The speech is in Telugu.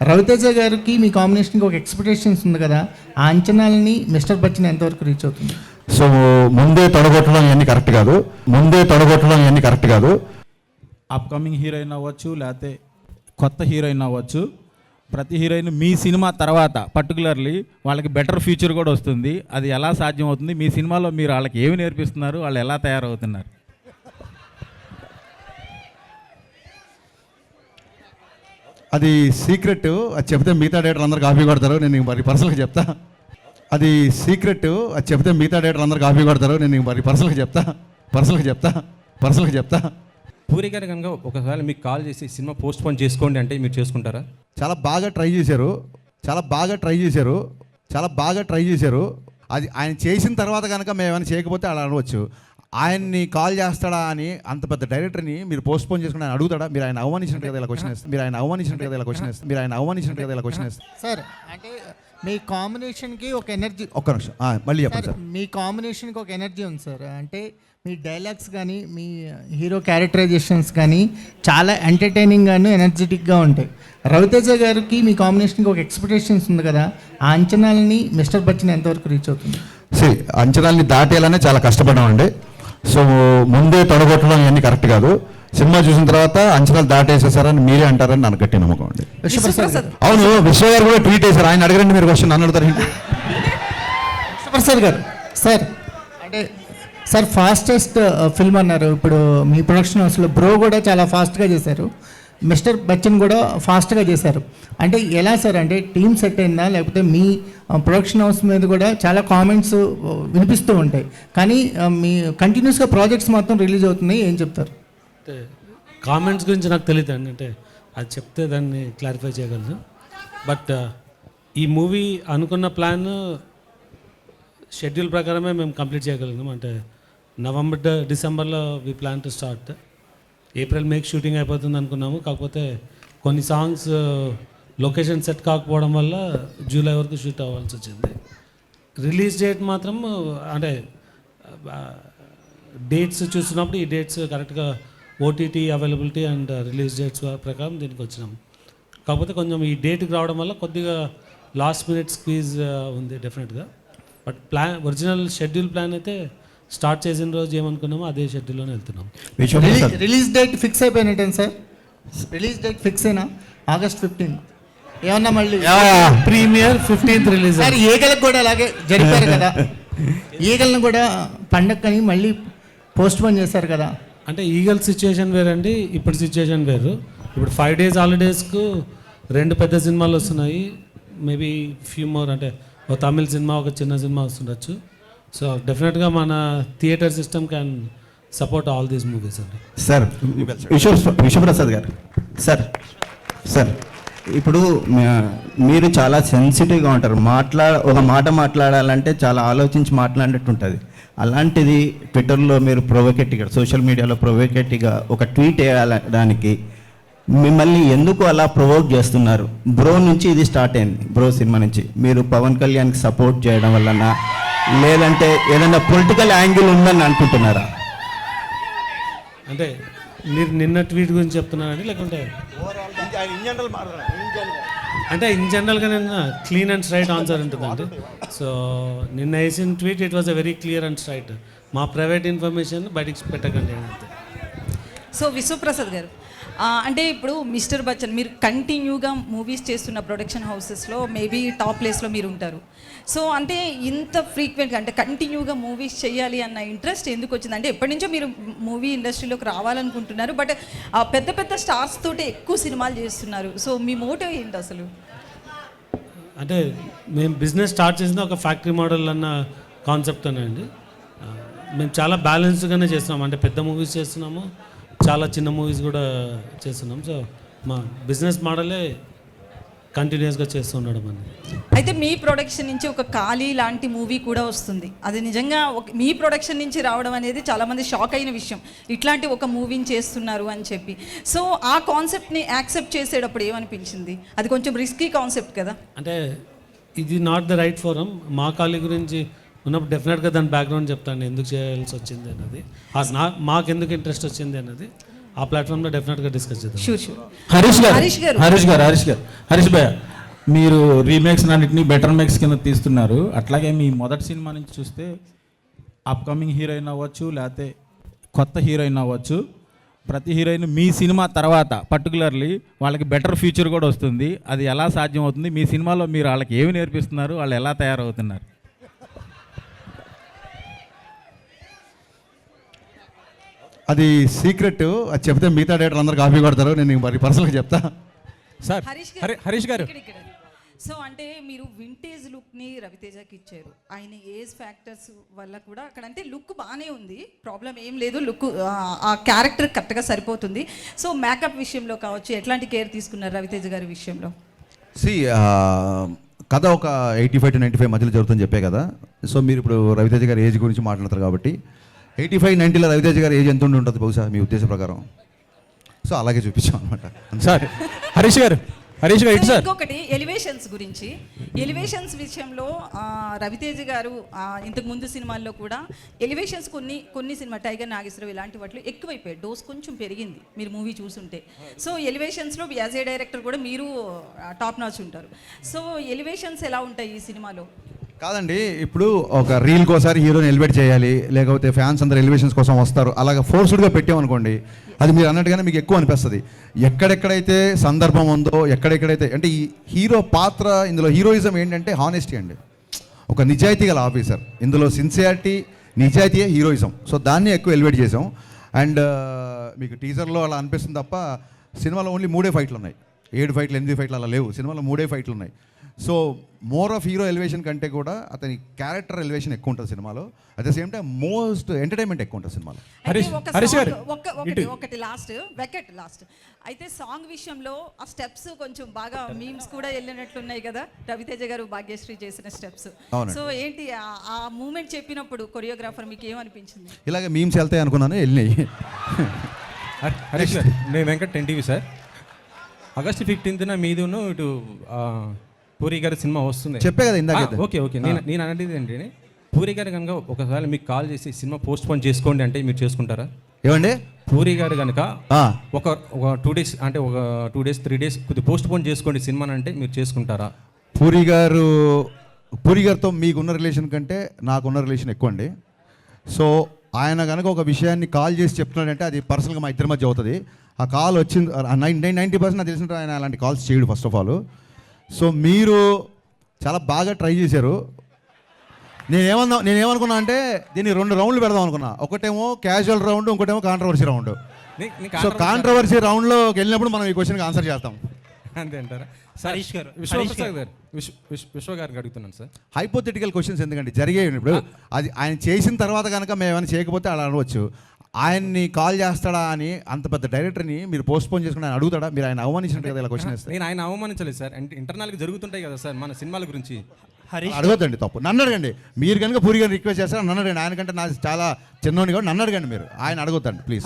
రవితేజ గారికి మీ కాంబినేషన్కి ఒక ఎక్స్పెక్టేషన్స్ ఉంది కదా ఆ అంచనాలని మిస్టర్ బచ్చన్ ఎంతవరకు రీచ్ అవుతుంది? సో ముందే తొడగొట్టడం ఇవన్నీ కరెక్ట్ కాదు. ముందే తొడగొట్టడం ఇవన్నీ కరెక్ట్ కాదు. అప్కమింగ్ హీరోయిన్ అవ్వచ్చు లేకపోతే కొత్త హీరోయిన్ అవ్వచ్చు. ప్రతి హీరోయిన్ మీ సినిమా తర్వాత పర్టికులర్లీ వాళ్ళకి బెటర్ ఫ్యూచర్ కూడా వస్తుంది. అది ఎలా సాధ్యం అవుతుంది మీ సినిమాలో మీరు వాళ్ళకి ఏమి నేర్పిస్తున్నారు? వాళ్ళు ఎలా తయారవుతున్నారు? అది సీక్రెట్ అది చెప్తే మిగతా డేటర్ అందరు కాపీ కొడతారు నేను మరి పర్సనల్గా చెప్తా. అది సీక్రెట్ అది చెప్తే మిగతా డేటర్ అందరు కాపీ కొడతారు నేను మరి పర్సనల్గా చెప్తా. పర్సనల్గా చెప్తా. పర్సనల్గా చెప్తా. పూరి గారు కనుక ఒకవేళ మీకు కాల్ చేసి సినిమా పోస్ట్ పోన్ చేసుకోండి అంటే మీరు చేసుకుంటారా? చాలా బాగా ట్రై చేశారు. చాలా బాగా ట్రై చేశారు. చాలా బాగా ట్రై చేశారు. అది ఆయన చేసిన తర్వాత కనుక మేము ఏమైనా చేయకపోతే అలా అనవచ్చు. ఆయన్ని కాల్ చేస్తాడా అని అంత పెద్ద డైరెక్టర్ని మీరు పోస్ట్ పోన్ చేసుకుని ఆయన అడుగుతాడా? మీరు ఆయన అవమానించినట్టు కదా ఇలా క్వశ్చన్ వేస్తారు మీరు ఆయన అవమానించినట్టు కదా ఇలా క్వశ్చన్ వేస్తారు మీరు ఆయన అవమానించినట్టు కదా ఇలా క్వశ్చన్ వేస్తారు సార్ అంటే మీ కాంబినేషన్కి ఒక ఎనర్జీ ఒక్క నిమిషం. ఆ, మళ్ళీ చెప్పండి సార్ మీ కాంబినేషన్కి ఒక ఎనర్జీ ఉంది సార్. అంటే మీ డైలాగ్స్ కానీ మీ హీరో క్యారెక్టరైజేషన్స్ కానీ చాలా ఎంటర్టైనింగ్గాను ఎనర్జెటిక్గా ఉంటాయి. రవితేజ గారికి మీ కాంబినేషన్కి ఒక ఎక్స్పెక్టేషన్స్ ఉంది కదా ఆ అంచనాలని మిస్టర్ బచ్చన్ ఎంతవరకు రీచ్ అవుతుంది? సరే అంచనాల్ని దాటేయాలనే చాలా కష్టపడ్డామండి. సో ముందే తొడగొట్టడం ఇవన్నీ కరెక్ట్ కాదు. సినిమా చూసిన తర్వాత అంచనాలు దాటేసేసారని మీరే అంటారని నాకు గట్టి నమ్మకం అండి. అవును విశ్వ గారు కూడా ట్వీట్ చేశారు. ఆయన అడగండి మీరు క్వశ్చన్ నన్ను అడుగుతారు ఏంటి? విశ్వప్రసాద్ గారు సార్ అంటే సార్ ఫాస్టెస్ట్ ఫిల్మ్ అన్నారు. ఇప్పుడు మీ ప్రొడక్షన్ హౌస్లో బ్రో కూడా చాలా ఫాస్ట్గా చేశారు. మిస్టర్ బచ్చన్ కూడా ఫాస్ట్గా చేశారు. అంటే ఎలా సార్? అంటే టీం సెట్ అయిందా? లేకపోతే మీ ప్రొడక్షన్ హౌస్ మీద కూడా చాలా కామెంట్స్ వినిపిస్తూ ఉంటాయి. కానీ మీ కంటిన్యూస్గా ప్రాజెక్ట్స్ మాత్రం రిలీజ్ అవుతున్నాయి. ఏం చెప్తారు? అంటే కామెంట్స్ గురించి నాకు తెలియదు అండి. అంటే అది చెప్తే దాన్ని క్లారిఫై చేయగలను. బట్ ఈ మూవీ అనుకున్న ప్లాన్ షెడ్యూల్ ప్రకారమే మేము కంప్లీట్ చేయగలిగినాం అంటే నవంబర్ డిసెంబర్లో we plan to start April May shooting అయిపోతుంది అనుకున్నాము. కాకపోతే కొన్ని సాంగ్స్ లొకేషన్ సెట్ కాకపోవడం వల్ల జూలై వరకు షూట్ అవ్వాల్సి వచ్చింది. రిలీజ్ డేట్ మాత్రం uh, అంటే uh, డేట్స్ చూస్తున్నప్పుడు ఈ డేట్స్ కరెక్ట్గా OTT availability and release dates ప్రకారం దీనికి వచ్చినాం. కాకపోతే కొంచెం ఈ డేట్కి రావడం వల్ల కొద్దిగా లాస్ట్ మినిట్ స్క్వీజ్ ఉంది డెఫినెట్గా but plan original schedule plan అయితే స్టార్ట్ చేసిన రోజు ఏమనుకున్నామో అదే షెడ్యూల్లోనే వెళ్తున్నాం. రిలీజ్ డేట్ ఫిక్స్ అయిపోయినట్టే సార్? రిలీజ్ డేట్ ఫిక్స్ అయినా ఆగస్ట్ ఫిఫ్టీన్. ఏమన్నా మళ్ళీ ప్రీమియర్ ఫిఫ్టీన్త్ రిలీజ్ సార్ ఈగలకు కూడా అలాగే జరిపారు కదా. ఈగలను కూడా పండక్కని మళ్ళీ పోస్ట్ పోన్ చేశారు కదా. అంటే ఈగల్ సిచ్యుయేషన్ వేరండి ఇప్పుడు సిచ్యుయేషన్ వేరు. ఇప్పుడు ఫైవ్ డేస్ హాలిడేస్కు రెండు పెద్ద సినిమాలు వస్తున్నాయి. మేబీ ఫ్యూ మోర్ అంటే ఒక తమిళ సినిమా ఒక చిన్న సినిమా వస్తుండొచ్చు. సో డెఫినెట్గా మన theatre system can support all these movies అండి sir Vishwa Vishwaprasad garu. Sir sir ఇప్పుడు మీరు చాలా సెన్సిటివ్గా ఉంటారు. మాట్లా ఒక మాట మాట్లాడాలంటే చాలా ఆలోచించి మాట్లాడినట్టు ఉంటుంది. అలాంటిది ట్విట్టర్లో మీరు ప్రొవోకేటివ్గా సోషల్ మీడియాలో ప్రొవోకేటివ్గా ఒక ట్వీట్ వేయడానికి మిమ్మల్ని ఎందుకు అలా ప్రొవోక్ చేస్తున్నారు? బ్రో నుంచి ఇది స్టార్ట్ అయింది. బ్రో సినిమా నుంచి. మీరు పవన్ కళ్యాణ్కి సపోర్ట్ చేయడం వలన లేదంటే ఏదైనా పొలిటికల్ యాంగిల్ ఉందని అనుకుంటున్నారా? అంటే మీరు నిన్న ట్వీట్ గురించి చెప్తున్నారండి లేకుంటే? అంటే ఇన్ జనరల్గా నిన్న క్లీన్ అండ్ స్ట్రైట్ ఆన్సర్ ఉంటుందండి. సో నిన్న వేసిన tweet it was a very clear and straight మా ప్రైవేట్ ఇన్ఫర్మేషన్ బయటికి పెట్టకండి. అంతే సో విశ్వప్రసాద్ గారు అంటే ఇప్పుడు మిస్టర్ బచ్చన్ మీరు కంటిన్యూగా మూవీస్ చేస్తున్న ప్రొడక్షన్ హౌసెస్లో మేబీ టాప్ ప్లేస్లో మీరు ఉంటారు. సో అంటే ఇంత ఫ్రీక్వెంట్గా అంటే కంటిన్యూగా మూవీస్ చేయాలి అన్న ఇంట్రెస్ట్ ఎందుకు వచ్చింది? అంటే ఎప్పటి నుంచో మీరు మూవీ ఇండస్ట్రీలోకి రావాలనుకుంటున్నారు బట్ ఆ పెద్ద పెద్ద స్టార్స్ తోటి ఎక్కువ సినిమాలు చేస్తున్నారు. సో మీ మోటివ్ ఏంటి అసలు? అంటే మేము బిజినెస్ స్టార్ట్ చేసిన ఒక ఫ్యాక్టరీ మోడల్ అన్న కాన్సెప్ట్ అండి. మేము చాలా బ్యాలెన్స్గానే చేస్తున్నాం. అంటే పెద్ద మూవీస్ చేస్తున్నాము చాలా చిన్న మూవీస్ కూడా చేస్తున్నాం. సో మా బిజినెస్ మోడలే కంటిన్యూస్గా చేస్తూ ఉండడం అండి అయితే మీ ప్రొడక్షన్ నుంచి ఒక ఖాళీ లాంటి మూవీ కూడా వస్తుంది. అది నిజంగా మీ ప్రొడక్షన్ నుంచి రావడం అనేది చాలామంది షాక్ అయిన విషయం. ఇట్లాంటి ఒక మూవీని చేస్తున్నారు అని చెప్పి. సో ఆ కాన్సెప్ట్ని యాక్సెప్ట్ చేసేటప్పుడు ఏమనిపించింది? అది కొంచెం రిస్కీ కాన్సెప్ట్ కదా. అంటే ఇది నాట్ ద రైట్ ఫోరం మా ఖాళీ గురించి ఉన్నప్పుడు డెఫినెట్గా దాని బ్యాక్గ్రౌండ్ చెప్తాను ఎందుకు చేయాల్సి వచ్చింది అన్నది. ఆ నా మాకు ఎందుకు ఇంట్రెస్ట్ వచ్చింది అన్నది ఆ ప్లాట్ఫామ్లో డెఫినెట్గా డిస్కస్ చేద్దాం. హరీష్ గారు హరీష్ గారు. హరీష్ గారు హరీష్ గారు. హరీష్ భయ్య మీరు రీమేక్స్ అన్నింటినీ బెటర్ మేక్స్ కింద తీస్తున్నారు. అట్లాగే మీ మొదటి సినిమా నుంచి చూస్తే అప్కమింగ్ హీరోయిన్ అవ్వచ్చు లేకపోతే కొత్త హీరోయిన్ అవ్వచ్చు. ప్రతి హీరోయిన్ మీ సినిమా తర్వాత పర్టికులర్లీ వాళ్ళకి బెటర్ ఫ్యూచర్ కూడా వస్తుంది. అది ఎలా సాధ్యం అవుతుంది? మీ సినిమాలో మీరు వాళ్ళకి ఏమి నేర్పిస్తున్నారు? వాళ్ళు ఎలా తయారవుతున్నారు? అది సీక్రెట్. అది చెప్తే మిగతా డేటర్ అందరు కాపీ కొడతారు. నేను మరి పర్సనల్గా చెప్తా. సార్ హరీష్ హరి హరీష్ గారు. సో అంటే మీరు వింటేజ్ లుక్ని రవితేజకి ఇచ్చారు. ఆయన ఏజ్ ఫ్యాక్టర్స్ వల్ల కూడా అక్కడ అంటే లుక్ బాగానే ఉంది. ప్రాబ్లం ఏం లేదు. లుక్ ఆ క్యారెక్టర్ కరెక్ట్గా సరిపోతుంది. సో మేకప్ విషయంలో కావచ్చు ఎట్లాంటి కేర్ తీసుకున్నారు రవితేజ గారి విషయంలో? సి కథ ఒక eighty five to ninety five మధ్యలో జరుగుతుందని చెప్పే కదా. సో మీరు ఇప్పుడు రవితేజ గారి ఏజ్ గురించి మాట్లాడతారు కాబట్టి ఎయిటీ ఫైవ్ నైంటీలో రవితేజ గారి ఏజ్ ఎంత ఉండి ఉంటుంది బహుశా మీ ఉద్దేశ ప్రకారం? సో అలాగే చూపించాం అనమాట సార్ హరీష్ గారు హరీష్ గారు సార్ ఇంకొకటి ఎలివేషన్స్ గురించి. ఎలివేషన్స్ విషయంలో రవితేజ గారు ఇంతకు ముందు సినిమాల్లో కూడా ఎలివేషన్స్ కొన్ని కొన్ని సినిమా టైగర్ నాగేశ్వరరావు ఇలాంటి వాటిలో ఎక్కువైపోయాయి. డోస్ కొంచెం పెరిగింది మీరు మూవీ చూసుంటే. సో ఎలివేషన్స్లో యాజ్ ఏ డైరెక్టర్ కూడా మీరు టాప్ నాచ్ ఉంటారు. సో ఎలివేషన్స్ ఎలా ఉంటాయి ఈ సినిమాలో? కాదండి ఇప్పుడు ఒక రీల్కి ఒకసారి హీరోని ఎలివేట్ చేయాలి లేకపోతే ఫ్యాన్స్ అందరు ఎలివేషన్స్ కోసం వస్తారు అలాగ ఫోర్స్డ్గా పెట్టామనుకోండి అది మీరు అన్నట్టుగానే మీకు ఎక్కువ అనిపిస్తుంది. ఎక్కడెక్కడైతే సందర్భం ఉందో ఎక్కడెక్కడైతే అంటే ఈ హీరో పాత్ర ఇందులో హీరోయిజం ఏంటంటే హానెస్టీ అండి. ఒక నిజాయితీ గల ఆఫీసర్ ఇందులో సిన్సియారిటీ నిజాయితీయే హీరోయిజం సో దాన్ని ఎక్కువ ఎలివేట్ చేసాం అండ్ మీకు టీజర్లో అలా అనిపిస్తుంది తప్ప సినిమాలో ఓన్లీ మూడే ఫైట్లు ఉన్నాయి. ఏడు ఫైట్లు ఎనిమిది ఫైట్లు అలా లేవు. సినిమాలో మూడే ఫైట్లు ఉన్నాయి. So more of hero elevation కంటే కూడా అతని క్యారెక్టర్ ఎలివేషన్ ఎక్కువ ఉంటుంది సినిమాలో. At the same time most entertainment ఎక్కువ ఉంటుంది సినిమాలో. ఒకటి ఒకటి లాస్ట్ వెకెట్ లాస్ట్ అయితే సాంగ్ విషయంలో ఆ స్టెప్స్ కొంచెం బాగా మీమ్స్ కూడా వెళ్ళినట్లున్నాయి కదా. రవితేజ గారు భాగ్యశ్రీ చేసిన స్టెప్స్. సో ఏంటి ఆ- మూమెంట్ చెప్పినప్పుడు కొరియోగ్రాఫర్ మీకు ఏమనిపించింది ఇలాగే మీమ్స్ వెళ్తాయి అనుకున్నాను వెళ్ళినాయి. నేను Venkat ten TV sir. August ఫిఫ్టీన్త్న మీదును ఇటు పూరి గారి సినిమా వస్తుంది. చెప్పే కదా ఇందాక ఓకే ఓకే. నేను నేను అనేది ఏంటి పూరి గారు కనుక ఒకసారి మీకు కాల్ చేసి సినిమా పోస్ట్ పోన్ చేసుకోండి అంటే మీరు చేసుకుంటారా? ఏమండి? పూరి గారు కనుక ఒక ఒక టూ డేస్ అంటే ఒక టూ డేస్ త్రీ డేస్ కొద్దిగా పోస్ట్ పోన్ చేసుకోండి సినిమాని అంటే మీరు చేసుకుంటారా? పూరి గారు పూరి గారితో మీకున్న రిలేషన్ కంటే నాకున్న రిలేషన్ ఎక్కువ అండి సో ఆయన కనుక ఒక విషయాన్ని కాల్ చేసి చెప్తున్నాడంటే అది పర్సనల్గా మా ఇద్దరి మధ్య అవుతుంది. ఆ కాల్ వచ్చింది నైన్ నైంటీ పర్సెంట్ నాకు తెలిసిన ఆయన అలాంటి కాల్స్ చేయడు ఫస్ట్ ఆఫ్ ఆల్. సో మీరు చాలా బాగా ట్రై చేశారు. నేనేమన్నా నేనేమనుకున్నా అంటే దీన్ని రెండు రౌండ్లు పెడదాం అనుకున్నా. ఒకటేమో క్యాజువల్ రౌండ్ ఇంకోటేమో కాంట్రవర్సీ రౌండ్. సో కాంట్రవర్సీ రౌండ్లోకి వెళ్ళినప్పుడు మనం ఈ క్వశ్చన్కి ఆన్సర్ చేస్తాం. అంతే అంటారా? సార్ హరీష్ గారు, విశ్వప్రసాద్ గారు విశ్వ గారికి అడుగుతున్నాను సార్. హైపోథెటికల్ క్వశ్చన్స్ ఎందుకంటే జరిగాయి ఇప్పుడు. అది ఆయన చేసిన తర్వాత కనుక మేము ఏమైనా చేయకపోతే అలా అనవచ్చు. ఆయన్ని కాల్ చేస్తాడా అని అంత పెద్ద డైరెక్టర్ని మీరు పోస్ట్ పోన్ చేసుకుని ఆయన అడుగుతాడా? మీరు ఆయన అవమానించినట్టు కదా ఇలా క్వశ్చన్ వేస్తే నేను ఆయన అవమానించలేదు సార్. అంటే ఇంటర్నల్గా జరుగుతుంటాయి కదా సార్ మన సినిమాల గురించి. హరీష్ అడగొద్దండి తప్పు. నన్ను అడగండి. మీరు కనుక పూరి గారు రిక్వెస్ట్ చేస్తారా? నన్ను అడగండి. ఆయన కంటే నా చాలా చిన్నోని కాబట్టి నన్ను అడగండి మీరు. ఆయన అడగొద్దండి ప్లీజ్